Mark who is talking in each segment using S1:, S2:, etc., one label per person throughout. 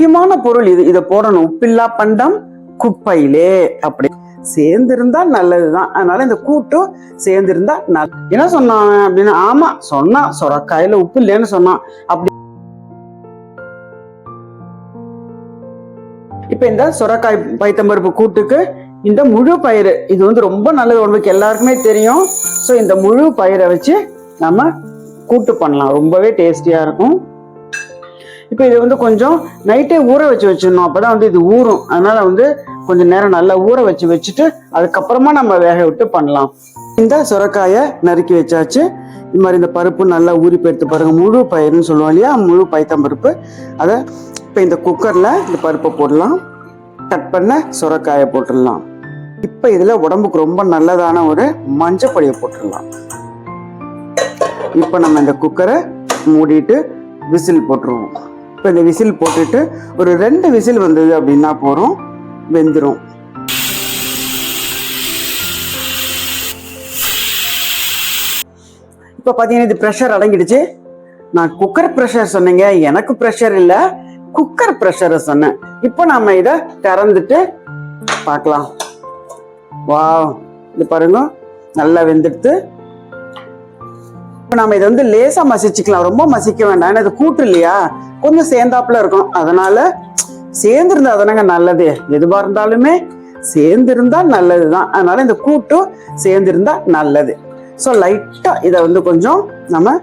S1: முக்கியமான பொருள் இது. இதை போடணும். உப்பில்லா பண்டம் குப்பையிலே. அப்படி. சேர்ந்திருந்தா நல்லதுதான். அதனால இந்த கூட்டும் சேர்ந்திருந்தா நல்ல என்ன சொன்னான் அப்படின்னு? ஆமா சொன்னான். சொரக்காயில உப்பு இல்லைன்னு சொன்னான். அப்படி. இப்ப இந்த சொரக்காய் பைத்தம்பருப்பு கூட்டுக்கு இந்த முழு பயிறு. இது வந்து ரொம்ப நல்லது. உடம்புக்கு எல்லாருக்குமே தெரியும். ஸோ இந்த முழு பயிரை வச்சு நம்ம கூட்டு பண்ணலாம். ரொம்பவே டேஸ்டியா இருக்கும். இப்போ இது வந்து கொஞ்சம் நைட்டே ஊற வச்சு வச்சிடணும். அப்பதான் வந்து இது ஊறும். அதனால் வந்து கொஞ்சம் நேரம் நல்லா ஊற வச்சு வச்சுட்டு அதுக்கப்புறமா நம்ம வேக விட்டு பண்ணலாம். இந்த சுரக்காயை நறுக்கி வச்சாச்சு. இது மாதிரி இந்த பருப்பு நல்லா ஊறி போயிடுத்து பாருங்கள் முழு பயிர்னு சொல்லுவோம் இல்லையா? முழு பைத்தம்பருப்பு அதை இப்போ இந்த குக்கரில் இந்த பருப்பை போடலாம். கட் பண்ண சுரக்காயை போட்டுடலாம். இப்போ இதில் உடம்புக்கு ரொம்ப நல்லதான ஒரு மஞ்சள் பொடியை போட்டுடலாம். இப்போ நம்ம இந்த குக்கரை மூடிட்டு விசில் போட்டுருவோம். இப்போ இந்த விசில் போட்டுட்டு ஒரு ரெண்டு விசில் வந்தது அப்படின்னா போகிறோம் வெந்துடும் இப்போ பார்த்தீங்கன்னா இது ப்ரெஷர் அடங்கிடுச்சு. நான் குக்கர் ப்ரெஷர் சொன்னீங்க. எனக்கு ப்ரெஷர் இல்லை. குக்கர் ப்ரெஷரை சொன்னேன். இப்போ நாம் இதை திறந்துட்டு பார்க்கலாம். வாவ் இது பாருங்க. நல்லா வெந்துடுத்து இப்போ நம்ம இதை வந்து லேசாக மசிச்சுக்கலாம். ரொம்ப மசிக்க வேண்டாம். ஏன்னா இது கூட்டு இல்லையா? கொஞ்சம் சேர்ந்தாப்புல இருக்கணும் அதனால சேர்ந்துருந்தா தானங்க நல்லது. எதுவாக இருந்தாலுமே சேர்ந்திருந்தா நல்லதுதான். அதனால இந்த கூட்டும் சேர்ந்திருந்தா நல்லது. ஸோ லைட்டாக இதை வந்து கொஞ்சம் நம்ம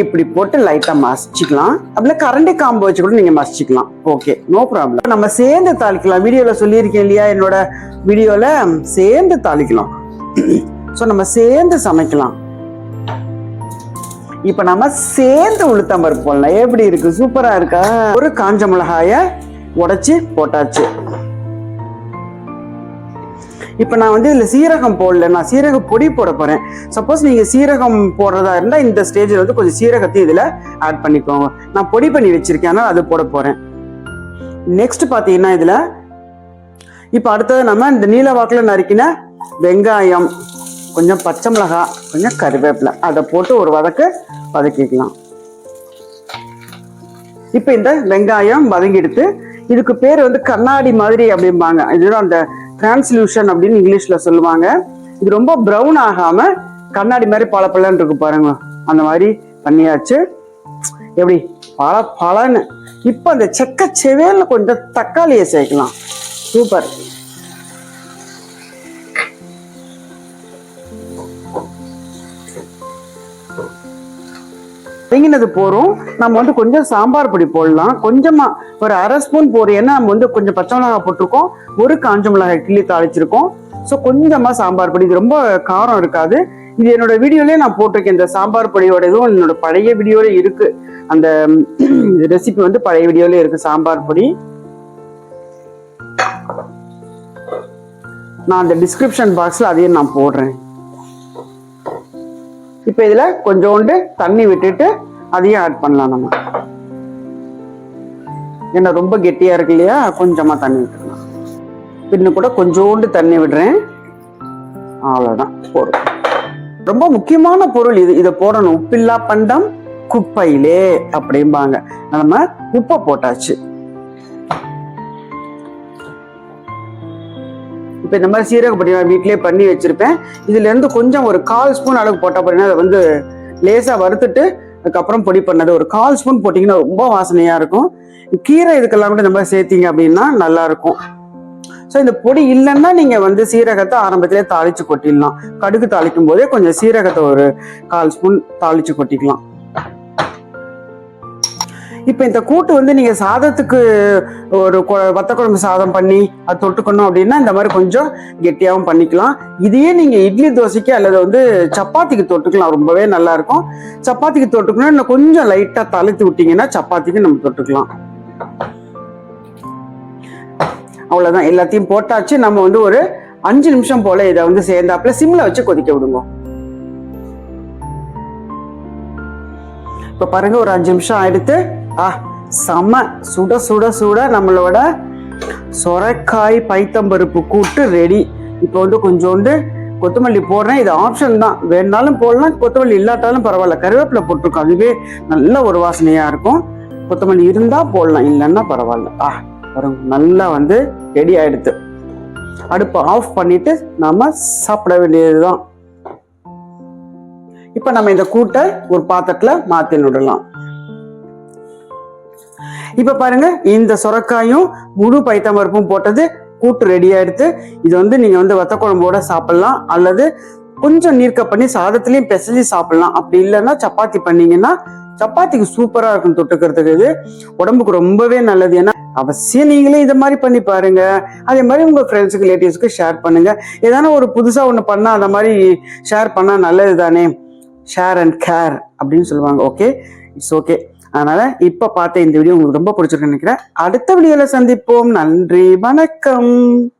S1: இப்படி போட்டு லைட்டாக மசிச்சுக்கலாம். அப்படில கரண்டி காம்பு வச்சு கூட நீங்கள் மசிச்சுக்கலாம். ஓகே நோ ப்ராப்ளம் நம்ம சேர்ந்து தாளிக்கலாம். வீடியோவில் சொல்லியிருக்கேன் இல்லையா? என்னோட வீடியோவில் சேர்ந்து தாளிக்கலாம். ஸோ நம்ம சேர்ந்து சமைக்கலாம். இப்ப நம்ம சேர்ந்து உளுத்தம் பருப்பு போடலாம். எப்படி இருக்கு? சூப்பரா இருக்கா? ஒரு காஞ்ச மிளகாய உடச்சி போட்டாச்சு. இப்போ நான் வந்து இதில் சீரகம் போடல. நான் சீரக பொடி போட போகிறேன் சப்போஸ் நீங்கள் சீரகம் போடுறதா இருந்தால் இந்த ஸ்டேஜில் வந்து கொஞ்சம் சீரகத்தையும் இதில் ஆட் பண்ணிக்கோங்க. நான் பொடி பண்ணி வச்சிருக்கேன். அதனால அது போட போகிறேன் நெக்ஸ்ட் பார்த்தீங்கன்னா இதில் இப்போ அடுத்தது நம்ம இந்த நீலவாக்கில் நறுக்கின வெங்காயம். கொஞ்சம் பச்சை மிளகாய் கொஞ்சம் கருவேப்பிலை. அதை போட்டு ஒரு வதக்கு வதக்கிக்கலாம். இப்போ இந்த வெங்காயம் வதங்கிடுத்து இதுக்கு பேர் வந்து கண்ணாடி மாதிரி அப்படிம்பாங்க. இதுதான் அந்த டிரான்ஸ்லூஷன் அப்படின்னு இங்கிலீஷில் சொல்லுவாங்க. இது ரொம்ப ப்ரௌன் ஆகாமல் கண்ணாடி மாதிரி பல இருக்கு பாருங்க. அந்த மாதிரி பண்ணியாச்சு. எப்படி? பல பழன்னு இப்போ அந்த செக்க செவேல கொஞ்சம் தக்காளியை சேர்க்கலாம். சூப்பர். வதங்கினது போகிறோம் நம்ம வந்து கொஞ்சம் சாம்பார் பொடி போடலாம். கொஞ்சமாக ஒரு அரை ஸ்பூன் போடுறோம் ஏன்னா நம்ம வந்து கொஞ்சம் பச்சை மிளகாய் போட்டிருக்கோம். ஒரு காஞ்ச மிளகாய் கிள்ளி தாளிச்சிருக்கோம். ஸோ கொஞ்சமாக சாம்பார் பொடி. இது ரொம்ப காரம் இருக்காது. இது என்னோட வீடியோலேயே நான் போட்டிருக்கேன். இந்த சாம்பார் பொடியோட இதுவும் என்னோட பழைய வீடியோவில் இருக்குது அந்த ரெசிபி வந்து பழைய வீடியோவில் இருக்குது சாம்பார் பொடி. நான் அந்த டிஸ்கிரிப்ஷன் பாக்ஸில் அதையும் நான் போடுறேன். இப்போ இதில் கொஞ்சோண்டு தண்ணி விட்டுட்டு அதையும் ஆட் பண்ணலாம் நம்ம. ஏன்னா ரொம்ப கெட்டியா இருக்கு இல்லையா? கொஞ்சமா தண்ணி விட்டுக்கலாம். பின்ன கூட கொஞ்சோண்டு தண்ணி விடுறேன். அவ்வளோதான் போடும் ரொம்ப முக்கியமான பொருள் இது. இதை போடணும். உப்பில்லா பண்டம் குப்பையிலே அப்படிம்பாங்க. நம்ம உப்பை போட்டாச்சு. இப்போ இந்த மாதிரி சீரக பொடி நான் வீட்டிலே பண்ணி வச்சுருப்பேன். இதுலேருந்து கொஞ்சம் ஒரு கால் ஸ்பூன் அளவுக்கு போட்டால் பார்த்தீங்கன்னா அதை வந்து லேசாக வறுத்துட்டு அதுக்கப்புறம் பொடி பண்ணது. ஒரு கால் ஸ்பூன் போட்டிங்கன்னா ரொம்ப வாசனையாக இருக்கும். கீரை இதுக்கெல்லாம் கூட இந்த மாதிரி சேர்த்தீங்க அப்படின்னா நல்லாயிருக்கும் ஸோ இந்த பொடி இல்லைன்னா நீங்கள் வந்து சீரகத்தை ஆரம்பத்திலே தாளித்து கொட்டிடலாம். கடுகு தாளிக்கும் போதே கொஞ்சம் சீரகத்தை ஒரு கால் ஸ்பூன் தாளித்து கொட்டிக்கலாம். இப்போ இந்த கூட்டு வந்து நீங்கள் சாதத்துக்கு ஒரு கொ- வத்த குழம்பு சாதம் பண்ணி அது தொட்டுக்கணும் அப்படின்னா இந்த மாதிரி கொஞ்சம் கெட்டியாகவும் பண்ணிக்கலாம். இதையே நீங்கள் இட்லி தோசைக்கு அல்லது வந்து சப்பாத்திக்கு தொட்டுக்கலாம். ரொம்பவே நல்லாயிருக்கும் சப்பாத்திக்கு தொட்டுக்கணும் இன்னும் கொஞ்சம் லைட்டாக தளர்த்து விட்டீங்கன்னா சப்பாத்திக்கு நம்ம தொட்டுக்கலாம். அவ்வளோதான் எல்லாத்தையும் போட்டாச்சு. நம்ம வந்து ஒரு அஞ்சு நிமிஷம் போல் இதை வந்து சேர்ந்தாப்புல சிம்மில் வச்சு கொதிக்க விடுங்க. இப்போ பாருங்க ஒரு அஞ்சு நிமிஷம் எடுத்து ஆ செம சுட சுட சுட நம்மளோட சொரக்காய் பைத்தம்பருப்பு கூட்டு ரெடி இப்போ வந்து கொஞ்சோண்டு கொத்தமல்லி போடுறேன். இது ஆப்ஷன் தான். வேணாலும் போடலாம். கொத்தமல்லி இல்லாட்டாலும் பரவாயில்ல. கருவேப்பிலை போட்டிருக்கோம். அதுவே நல்ல ஒரு வாசனையாக இருக்கும். கொத்தமல்லி இருந்தால் போடலாம். இல்லைன்னா பரவாயில்ல. ஆ வரும் நல்லா வந்து ரெடி ஆயிடுது. அடுப்பை ஆஃப் பண்ணிட்டு நாம் சாப்பிட வேண்டியது தான் இப்போ நம்ம இந்த கூட்டை ஒரு பாத்திரத்தில் மாற்றி விடலாம். இப்போ பாருங்க இந்த சுரக்காயும் முழு பைத்தம்பருப்பும் போட்டது கூட்டு ரெடி ஆயிடுத்து. இது வந்து நீங்க வந்து வத்த குழம்போட சாப்பிடலாம் அல்லது கொஞ்சம் நீர்க்க பண்ணி சாதத்திலையும் பிசைஞ்சு சாப்பிடலாம். அப்படி இல்லைன்னா சப்பாத்தி பண்ணீங்கன்னா சப்பாத்திக்கு சூப்பரா இருக்கும் தொட்டுக்கிறதுக்கு இது. உடம்புக்கு ரொம்பவே நல்லது. ஏன்னா அவசியம் நீங்களே இதை மாதிரி பண்ணி பாருங்க. அதே மாதிரி உங்க ஃப்ரெண்ட்ஸுக்கு ரிலேட்டிவ்ஸ்க்கு ஷேர் பண்ணுங்க. ஏதான ஒரு புதுசா ஒன்று பண்ணா அந்த மாதிரி ஷேர் பண்ணா நல்லது தானே ஷேர் அண்ட் கேர் அப்படின்னு சொல்லுவாங்க. ஓகே இட்ஸ் ஓகே அதனால இப்ப பார்த்த இந்த வீடியோ உங்களுக்கு ரொம்ப பிடிச்சிருக்குன்னு நினைக்கிறேன். அடுத்த வீடியோல சந்திப்போம். நன்றி வணக்கம்.